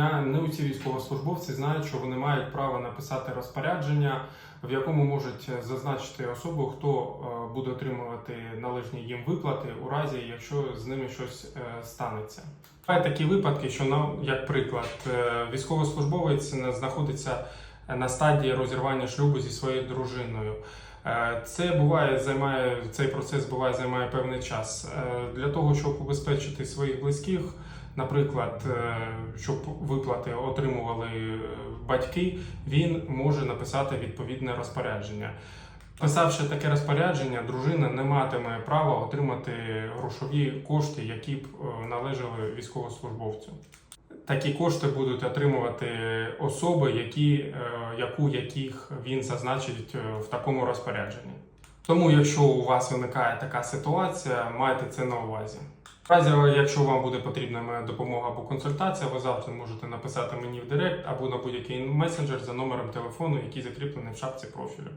дня. Не усі військовослужбовці знають, що вони мають право написати розпорядження, в якому можуть зазначити особу, хто е, буде отримувати належні їм виплати у разі, якщо з ними щось е, станеться. Бувають такі випадки, що нам, як приклад, е, військовослужбовець не знаходиться на стадії розірвання шлюбу зі своєю дружиною. Е, Це буває займає цей процес буває займає певний час Е, для того, щоб убезпечити своїх близьких. Наприклад, е, щоб виплати отримували е, батьки, він може написати відповідне розпорядження. Писавши таке розпорядження, дружина не матиме права отримати грошові кошти, які б е, належали військовослужбовцю. Такі кошти будуть отримувати особи, які, яку яких він зазначить в такому розпорядженні. Тому, якщо у вас виникає така ситуація, майте це на увазі. Разі, якщо вам буде потрібна моя допомога або консультація, ви завжди можете написати мені в директ або на будь-який месенджер за номером телефону, який закріплений в шапці профілю.